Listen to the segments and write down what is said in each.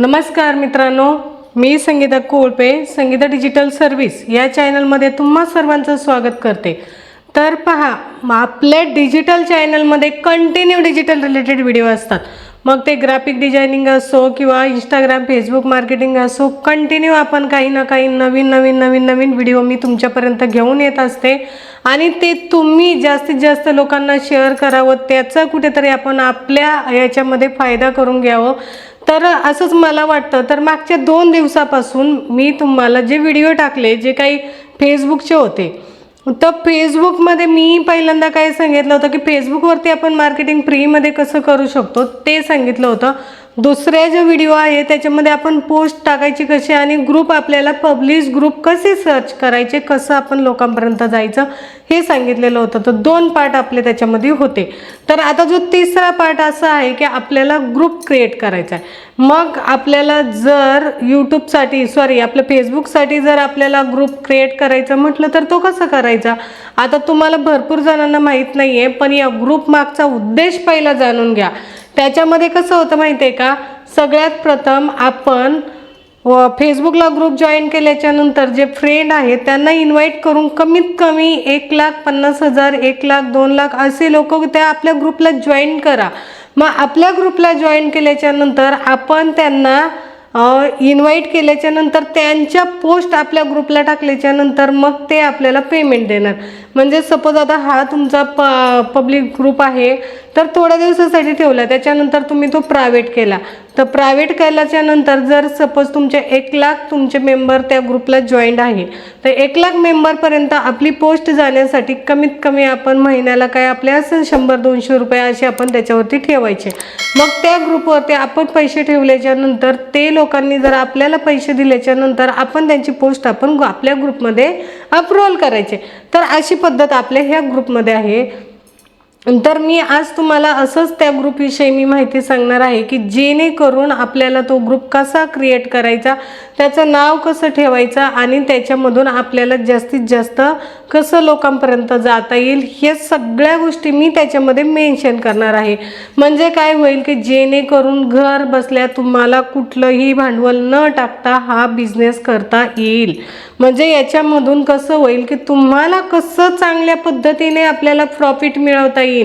नमस्कार मित्रांनो मी संगीता कोळपे संगीता डिजिटल सर्व्हिस या चॅनलमध्ये तुम्हा सर्वांचं स्वागत करते. तर पहा आपल्या डिजिटल चॅनलमध्ये कंटिन्यू डिजिटल रिलेटेड व्हिडिओ असतात. मग ते ग्राफिक डिझायनिंग असो किंवा इंस्टाग्राम फेसबुक मार्केटिंग असो कंटिन्यू आपण काही ना काही नवीन नवीन नवीन नवीन व्हिडिओ मी तुमच्यापर्यंत घेऊन येत असते. आणि ते तुम्ही जास्तीत जास्त लोकांना शेअर करावं त्याचा कुठेतरी आपण आपल्या याच्यामध्ये फायदा करून घ्यावं. तर असंच मला वाटतं. तर मागच्या दोन दिवसापासून मी तुम्हाला जे व्हिडिओ टाकले जे काही फेसबुकचे होते तर फेसबुकमध्ये मी पहिल्यांदा काय सांगितलं होतं की फेसबुकवरती आपण मार्केटिंग फ्रीमध्ये कसं करू शकतो ते सांगितलं होतं. दुसऱ्या जो व्हिडिओ आहे त्याच्यामध्ये आपण पोस्ट टाकायची कशी आणि ग्रुप आपल्याला पब्लिश ग्रुप कसे सर्च करायचे कसं आपण लोकांपर्यंत जायचं हे सांगितलेलं होतं. तर दोन पार्ट आपले त्याच्यामध्ये होते. तर आता जो तिसरा पार्ट असा आहे की आपल्याला ग्रुप क्रिएट करायचा आहे. मग आपल्याला जर यूट्यूबसाठी सॉरी आपल्या फेसबुकसाठी जर आपल्याला ग्रुप क्रिएट करायचा म्हटलं तर तो कसा करायचा? आता तुम्हाला भरपूर जणांना माहीत नाही आहे पण या ग्रुप मागचा उद्देश पहिला जाणून घ्या. त्याच्यामध्ये कसं होतं माहिती आहे का? सगळ्यात प्रथम आपण व फेसबुकला ग्रुप जॉईन केल्याच्यानंतर जे फ्रेंड आहेत त्यांना इन्व्हाइट करून कमीत कमी एक लाख पन्नास हजार एक लाख दोन लाख असे लोक त्या आपल्या ग्रुपला जॉईन करा. मग आपल्या ग्रुपला जॉईन केल्याच्यानंतर आपण त्यांना इन्व्हाइट केल्याच्यानंतर त्यांच्या पोस्ट आपल्या ग्रुपला टाकल्याच्यानंतर मग ते आपल्याला पेमेंट देणार. म्हणजे सपोज आता हा तुमचा प पब्लिक ग्रुप आहे तर थोड्या दिवसासाठी ठेवला. त्याच्यानंतर तुम्ही तो प्रायव्हेट केला. तर प्रायव्हेट केल्याच्यानंतर जर सपोज तुमचे एक लाख तुमचे मेंबर त्या ग्रुपला जॉईंट आहे तर एक लाख मेंबरपर्यंत आपली पोस्ट जाण्यासाठी कमीत कमी आपण महिन्याला काय आपल्या असं शंभर दोनशे रुपये असे आपण त्याच्यावरती ठेवायचे. मग त्या ग्रुपवरती आपण पैसे ठेवल्याच्यानंतर ते लोकांनी जर आपल्याला पैसे दिल्याच्या नंतर आपण त्यांची पोस्ट आपण आपल्या ग्रुपमध्ये अप्रोल करायचे. तर अशी पद्धत आपल्या ह्या ग्रुपमध्ये आहे. तर मी आज तुम्हाला असंच त्या ग्रुपविषयी मी माहिती सांगणार आहे की जेणेकरून आपल्याला तो ग्रुप कसा क्रिएट करायचा त्याचं नाव कसं ठेवायचं आणि त्याच्यामधून आपल्याला जास्तीत जास्त कसं लोकांपर्यंत जाता येईल हे सगळ्या गोष्टी मी त्याच्यामध्ये मेन्शन करणार आहे. म्हणजे काय होईल की जेणेकरून घर बसल्या तुम्हाला कुठलंही भांडवल न टाकता हा बिझनेस करता येईल. म्हणजे याच्यामधून कसं होईल की तुम्हाला कसं चांगल्या पद्धतीने आपल्याला प्रॉफिट मिळवता येईल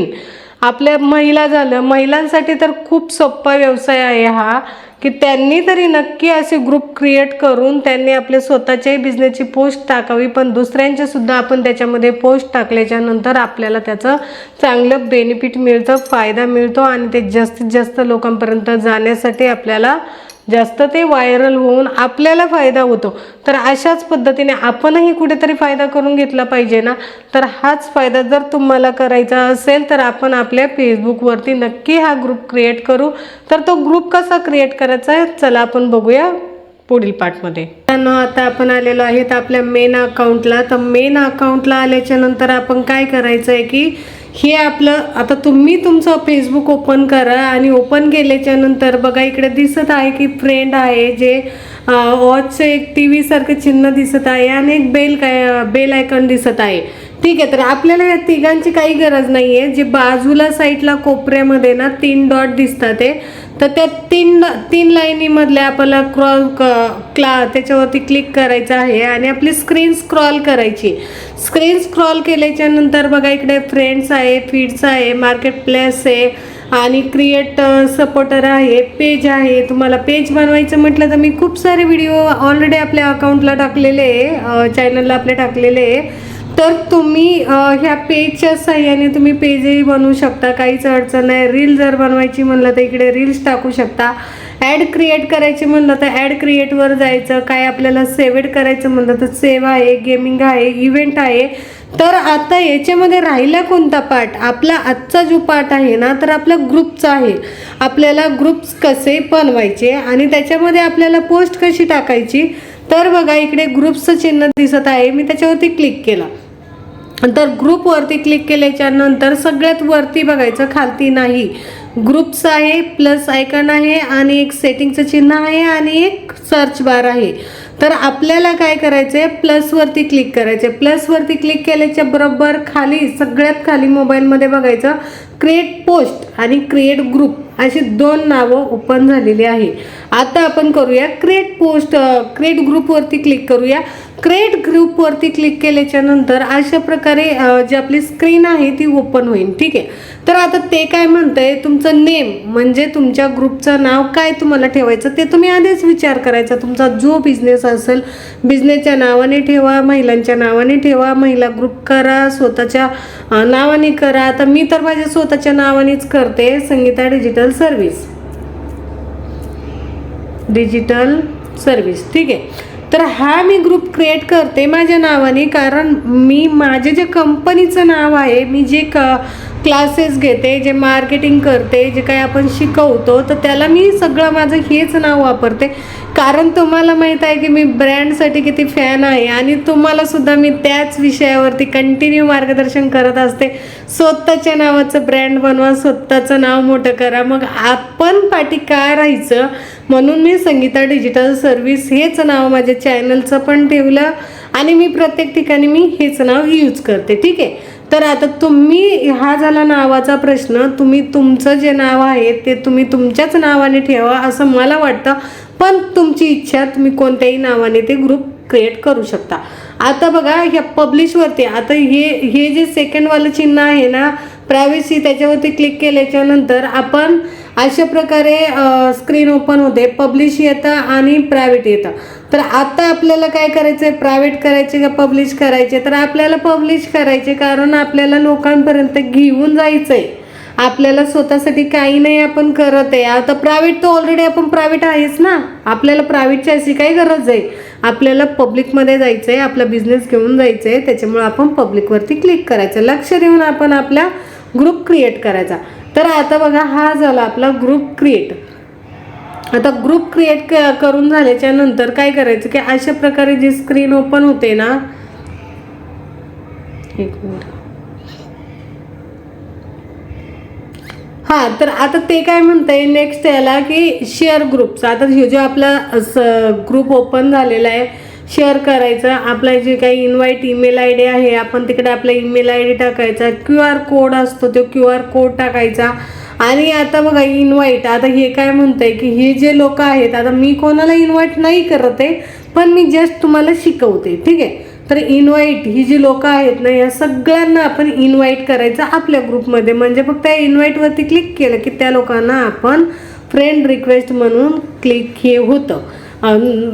आपल्या महिला झालं महिलांसाठी तर खूप सोपा व्यवसाय आहे हा की त्यांनी तरी नक्की असे ग्रुप क्रिएट करून त्यांनी आपल्या स्वतःच्याही बिझनेसची पोस्ट टाकावी पण दुसऱ्यांच्या सुद्धा आपण त्याच्यामध्ये पोस्ट टाकल्याच्या नंतर आपल्याला त्याचं चांगलं बेनिफिट मिळतं फायदा मिळतो आणि ते जास्तीत जास्त लोकांपर्यंत जाण्यासाठी आपल्याला जास्त ते व्हायरल होऊन आपल्याला फायदा होतो. तर अशाच पद्धतीने आपणही कुठेतरी फायदा करून घेतला पाहिजे ना? तर हाच फायदा जर तुम्हाला करायचा असेल तर आपण आपल्या फेसबुकवरती नक्की हा ग्रुप क्रिएट करू. तर तो ग्रुप कसा क्रिएट करायचा आहे चला आपण बघूया पुढील पार्टमध्ये त्यांना आता आपण आलेलो आहेत आपल्या मेन अकाउंटला तर मेन अकाउंटला आल्याच्यानंतर आपण काय करायचं आहे की हे आपलं आता तुम्ही तुमचं फेसबुक ओपन करा आणि ओपन केल्याच्यानंतर बघा इकडे दिसत आहे की फ्रेंड आहे जे वॉचचं एक टी व्हीसारखं चिन्ह दिसत आहे आणि एक बेल काय बेल आयकॉन दिसत आहे. ठीक आहे तर आपल्याला या तिघांची काही गरज नाही आहे जे बाजूला साईडला कोपऱ्यामध्ये ना तीन डॉट दिसतात ते तर त्या तीन तीन लाईनीमधल्या आपल्याला क्रॉल क क्ला त्याच्यावरती क्लिक करायचं आहे आणि आपली स्क्रीन स्क्रॉल करायची. स्क्रीन स्क्रॉल केल्याच्यानंतर बघा इकडे फ्रेंड्स आहे फीड्स आहे मार्केट प्लेस आहे आणि क्रिएट सपोर्टर आहे पेज आहे. तुम्हाला पेज बनवायचं म्हटलं तर मी खूप सारे व्हिडिओ ऑलरेडी आपल्या अकाउंटला टाकलेले आहे चॅनलला आपले टाकलेले आहे. तर तुम्ही ह्या पेजच्या साह्याने तुम्ही पेजही बनवू शकता. काहीच अडचण नाही. रील जर बनवायची म्हणलं तर इकडे रील्स टाकू शकता. ॲड क्रिएट करायची म्हणलं तर ॲड क्रिएटवर जायचं. काय आपल्याला सेवेड करायचं म्हणलं तर सेव आहे गेमिंग आहे इव्हेंट आहे. तर आता याच्यामध्ये राहिला कोणता पार्ट आपला आजचा जो पार्ट आहे ना तर आपला ग्रुपचा आहे. आपल्याला ग्रुप्स कसे बनवायचे आणि त्याच्यामध्ये आपल्याला पोस्ट कशी टाकायची? तर बघा इकडे ग्रुप्सचं चिन्ह दिसत आहे. मी त्याच्यावरती क्लिक केला. तर ग्रुपवरती क्लिक केल्याच्यानंतर सगळ्यात वरती बघायचं खालती नाही. ग्रुप्स आहे प्लस आयकन आहे आणि एक सेटिंगचं चिन्ह आहे आणि एक सर्च बार आहे. तर आपल्याला काय करायचं आहे प्लसवरती क्लिक करायचं आहे प्लसवरती क्लिक केल्याच्या बरोबर खाली सगळ्यात खाली मोबाईलमध्ये बघायचं. क्रिएट पोस्ट आणि क्रिएट ग्रुप अशी दोन नावं ओपन झालेली आहे. आता आपण करूया क्रिएट पोस्ट क्रिएट ग्रुपवरती क्लिक करूया. क्रिएट ग्रुपवरती क्लिक केल्याच्यानंतर अशा प्रकारे जी आपली स्क्रीन आहे ती ओपन होईल. ठीक आहे? तर आता ते काय म्हणतंय? तुमचं नेम म्हणजे तुमच्या ग्रुपचं नाव काय तुम्हाला ठेवायचं? ते तुम्ही आधीच विचार करायचा. तुमचा जो बिझनेस असेल बिझनेसच्या नावाने ठेवा महिलांच्या नावाने ठेवा महिला ग्रुप करा स्वतःच्या नावाने करा. आता मी तर माझ्या स्वतःच्या नावानेच करते. Sangita digital service digital service ठीक आहे? तर हा मी ग्रुप क्रिएट करते माझ्या नावाने कारण मी माझे जे कंपनीचं नाव आहे मी जे क क्लासेस घेते जे मार्केटिंग करते जे काही आपण शिकवतो तर त्याला मी सगळं माझं हेच नाव वापरते. कारण तुम्हाला माहीत आहे की मी ब्रँडसाठी किती फॅन आहे आणि तुम्हाला सुद्धा मी त्याच विषयावरती कंटिन्यू मार्गदर्शन करत असते. स्वतःच्या नावाचं ब्रँड बनवा स्वतःचं नाव मोठं करा. मग आपण पाठी काय राहायचं? म्हणून मी संगीता डिजिटल सर्व्हिस हेच नाव माझ्या चॅनलचं पण ठेवलं आणि मी प्रत्येक ठिकाणी मी हेच नाव यूज करते. ठीक आहे? तर आता तुम्ही हा झाला नावाचा प्रश्न तुम्ही तुमचं जे नाव आहे ते तुम्ही तुमच्याच नावाने ठेवा असं मला वाटतं. पण तुमची इच्छा तुम्ही कोणत्याही नावाने ते ग्रुप क्रिएट करू शकता. आता बघा ह्या पब्लिशवरती आता हे हे जे सेकंडवालं चिन्ह आहे ना प्रायव्हसी त्याच्यावरती क्लिक केल्याच्यानंतर आपण अशा प्रकारे स्क्रीन ओपन होते पब्लिश येतं आणि प्रायव्हेट येतं. तर आता आपल्याला काय करायचं आहे प्रायव्हेट करायचे का पब्लिश करायचे? तर आपल्याला पब्लिश करायचे कारण आपल्याला लोकांपर्यंत घेऊन जायचं आहे आपल्याला स्वतःसाठी काही नाही आपण करत आहे. आता प्रायव्हेट तर ऑलरेडी आपण प्रायव्हेट आहेच ना? आपल्याला प्रायव्हेटची अशी काही गरज आहे. आपल्याला पब्लिकमध्ये जायचं आहे आपला बिझनेस घेऊन जायचं आहे त्याच्यामुळे आपण पब्लिकवरती क्लिक करायचं. लक्ष देऊन आपण आपला ग्रुप क्रिएट करायचा. तर आता बघा हा झाला आपला ग्रुप क्रिएट आता ग्रुप क्रिएट क करून झाल्याच्यानंतर काय करायचं की अशा प्रकारे जी स्क्रीन ओपन होते ना एक मिनिट. हां तर आता ते काय म्हणतंय नेक्स्ट याला की शेअर ग्रुपचा आता हे जो आपला ग्रुप ओपन झालेला आहे शेअर करायचं. आपला जे काही इन्व्हाइट ईमेल आय डी आहे आपण तिकडे आपला ईमेल आय डी टाकायचा. क्यू आर कोड असतो तो क्यू आर कोड टाकायचा. आणि आता बघा इन्व्हाइट आता हे काय म्हणतंय की हे जे लोक आहेत आता मी कोणाला इन्व्हाइट नाही करत आहे पण मी जस्ट तुम्हाला शिकवते. ठीक आहे? तर इन्व्हाइट ही जी लोक आहेत ना या सगळ्यांना आपण इन्व्हाइट करायचं आपल्या ग्रुपमध्ये म्हणजे फक्त त्या इन्व्हाइटवरती क्लिक केलं की त्या लोकांना आपण फ्रेंड रिक्वेस्ट म्हणून क्लिक हे होतं.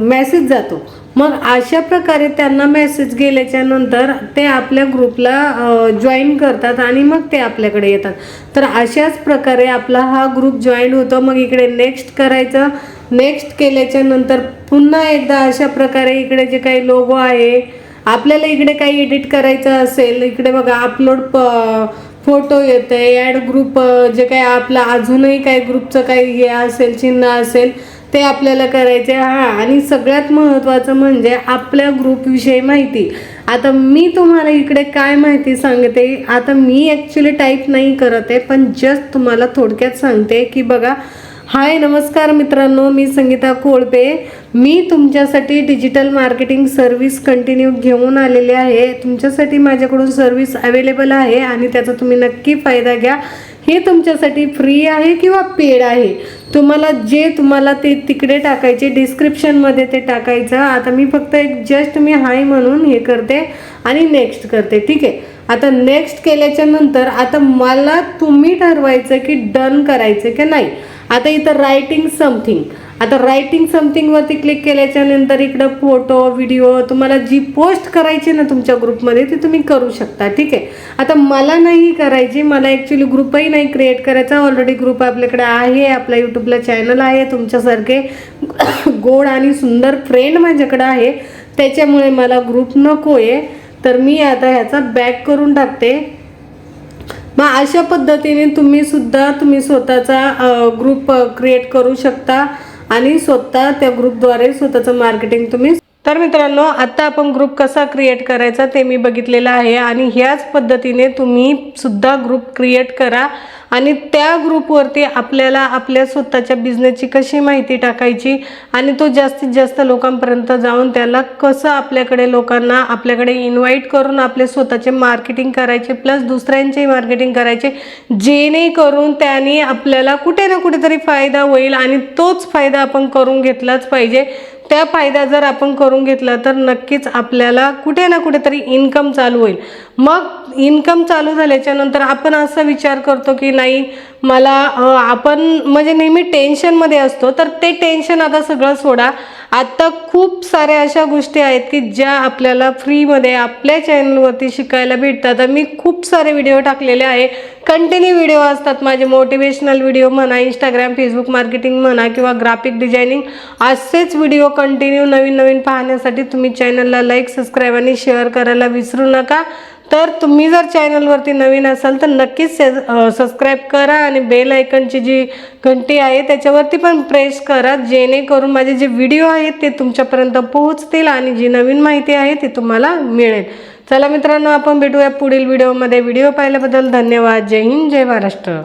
मेसेज जातो. मग अशा प्रकारे त्यांना मेसेज गेल्याच्यानंतर ते आपल्या ग्रुपला जॉईन करतात आणि मग ते आपल्याकडे येतात. तर अशाच प्रकारे आपला हा ग्रुप जॉईन होतो. मग इकडे नेक्स्ट करायचं. नेक्स्ट केल्याच्यानंतर पुन्हा एकदा अशा प्रकारे इकडे जे काही लोगो आहे आपल्याला इकडे काही एडिट करायचं असेल इकडे बघा अपलोड प फोटो येते आहे ॲड ग्रुप जे काही आपलं अजूनही काही ग्रुपचं काही हे असेल चिन्ह असेल ते आपल्याला करायचे. हां आणि सगळ्यात महत्त्वाचं म्हणजे आपल्या ग्रुपविषयी माहिती. आता मी तुम्हाला इकडे काय माहिती सांगते? आता मी ॲक्च्युली टाईप नाही करत आहे पण जस्ट तुम्हाला थोडक्यात सांगते की बघा हाय नमस्कार मित्रांनो मी संगीता कोळपे. मी तुमच्यासाठी डिजिटल मार्केटिंग सर्व्हिस कंटिन्यू घेऊन आलेले आहे. तुमच्यासाठी माझ्याकडून सर्व्हिस अवेलेबल आहे आणि त्याचा तुम्ही नक्की फायदा घ्या. हे तुमच्यासाठी फ्री आहे किंवा पेड आहे? तुम्हाला जे तुम्हाला ते तिकडे टाकायचे डिस्क्रिप्शनमध्ये ते टाकायचं. आता मी फक्त एक जस्ट मी हाय म्हणून हे करते आणि नेक्स्ट करते ठीक आहे? आता नेक्स्ट केल्याच्यानंतर आता मला तुम्ही ठरवायचं की डन करायचं की नाही. आता इथं रायटिंग समथिंग आता रायटिंग समथिंगवरती क्लिक केल्याच्यानंतर इकडं फोटो व्हिडिओ तुम्हाला जी पोस्ट करायची ना तुमच्या ग्रुपमध्ये ती तुम्ही करू शकता ठीक आहे? आता मला नाही करायची मला ॲक्च्युली ग्रुपही नाही क्रिएट करायचा. ऑलरेडी ग्रुप आपल्याकडे आहे आपल्या यूट्यूबला चॅनल आहे तुमच्यासारखे. गोड आणि सुंदर फ्रेंड माझ्याकडं आहे. त्याच्यामुळे मला ग्रुप नको आहे तर मी आता ह्याचा बॅक करून टाकते. मग अशा पद्धतीने तुम्ही सुद्धा तुम्ही स्वतःचा ग्रुप क्रिएट करू शकता आणि स्वतः त्या ग्रुपद्वारे स्वतःचं मार्केटिंग तुम्ही तर मित्रांनो आत्ता आपण ग्रुप कसा क्रिएट करायचा ते मी बघितलेलं आहे आणि ह्याच पद्धतीने तुम्ही सुद्धा ग्रुप क्रिएट करा आणि त्या ग्रुपवरती आपल्याला आपल्या स्वतःच्या बिझनेसची कशी माहिती टाकायची आणि तो जास्तीत जास्त लोकांपर्यंत जाऊन त्याला कसं आपल्याकडे लोकांना आपल्याकडे इन्व्हाइट करून आपले स्वतःचे मार्केटिंग करायचे प्लस दुसऱ्यांचेही मार्केटिंग करायचे जेणेकरून त्याने आपल्याला कुठे ना कुठेतरी फायदा होईल आणि तोच फायदा आपण करून घेतलाच पाहिजे. त्या फायदा जर आपण करून घेतला तर नक्कीच आपल्याला कुठे ना कुठेतरी इन्कम चालू होईल. मग इन्कम चालू झाल्याच्यानंतर आपण असा विचार करतो की नाही मला आपण म्हणजे नेहमी टेन्शनमध्ये असतो तर ते टेन्शन आता सगळं सोडा. आत्ता खूप साऱ्या अशा गोष्टी आहेत की ज्या आपल्याला फ्रीमध्ये आपल्या चॅनलवरती शिकायला भेटतात. मी खूप सारे व्हिडिओ टाकलेले आहे. कंटिन्यू व्हिडिओ असतात माझे मोटिवेशनल व्हिडिओ म्हणा इंस्टाग्राम फेसबुक मार्केटिंग म्हणा किंवा ग्राफिक डिझायनिंग असेच व्हिडिओ कंटिन्यू नवीन नवीन पाहण्यासाठी तुम्ही चॅनलला लाईक सबस्क्राईब आणि शेअर करायला विसरू नका. तर तुम्ही जर चॅनलवरती नवीन असाल तर नक्कीच सबस्क्राईब करा आणि बेल आयकनची जी घंटी आहे त्याच्यावरती पण प्रेस करा. जेणेकरून माझे जे व्हिडिओ आहेत ते तुमच्यापर्यंत पोहोचतील आणि जी नवीन माहिती आहे ती तुम्हाला मिळेल. चला मित्रांनो आपण भेटूया पुढील व्हिडिओमध्ये व्हिडिओ पाहिल्याबद्दल धन्यवाद. जय हिंद जय महाराष्ट्र.